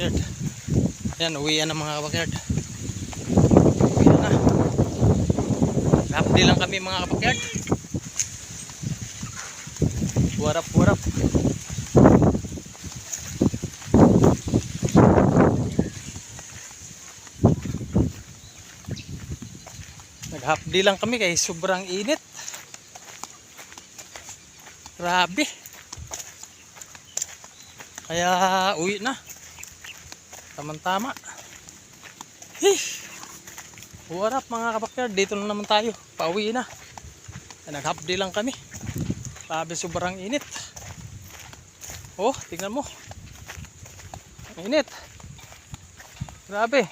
kabakyard. Ayan, uwi yan ng mga kabakyard. Uwi na. Hapdi lang kami mga kabakyard. Warap, warap. Naghapdi lang kami kay sobrang init. Grabe. Kaya uwi na. Tama-tama. Hih. Warap mga kabakyard. Dito na naman tayo. Pauwi na. Naghapdi lang kami. Grabe sobrang init. Oh, tingnan mo. Init. Grabe.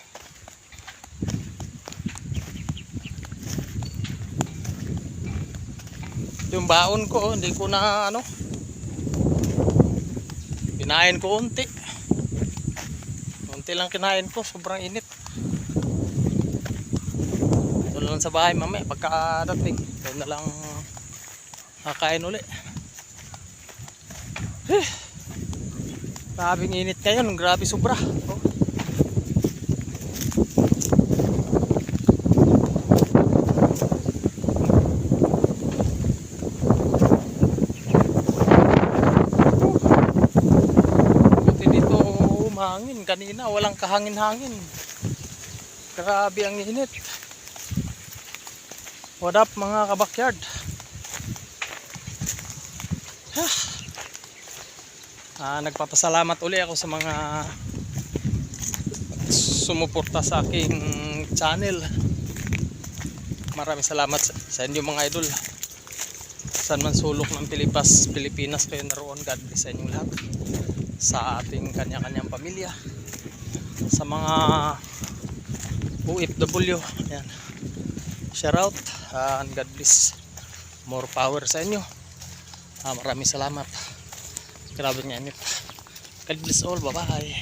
Yung baon ko, oh, hindi ko na ano. Kinain ko unti. Unti lang kinain ko, sobrang init. Doon lang sa bahay mamaya pagkadating. Doon na lang kakain uli. Eh, grabing init ngayon, grabe sobra. Oh. Buti dito umangin. Kanina walang kahangin-hangin. Grabe ang init. What up mga kabakyard? Ah. Nagpapasalamat uli ako sa mga sumuporta sa aking channel. Maraming salamat sa, inyo mga idol. Saan man sulok ng Pilipas, Pilipinas kayo naroon. God bless sa inyong lahat. Sa ating kanya-kanyang pamilya. Sa mga OFW. Ayan. Shout out and God bless. More power sa inyo. Ah, maraming salamat. Grabe nga init. God bless all. Bye-bye.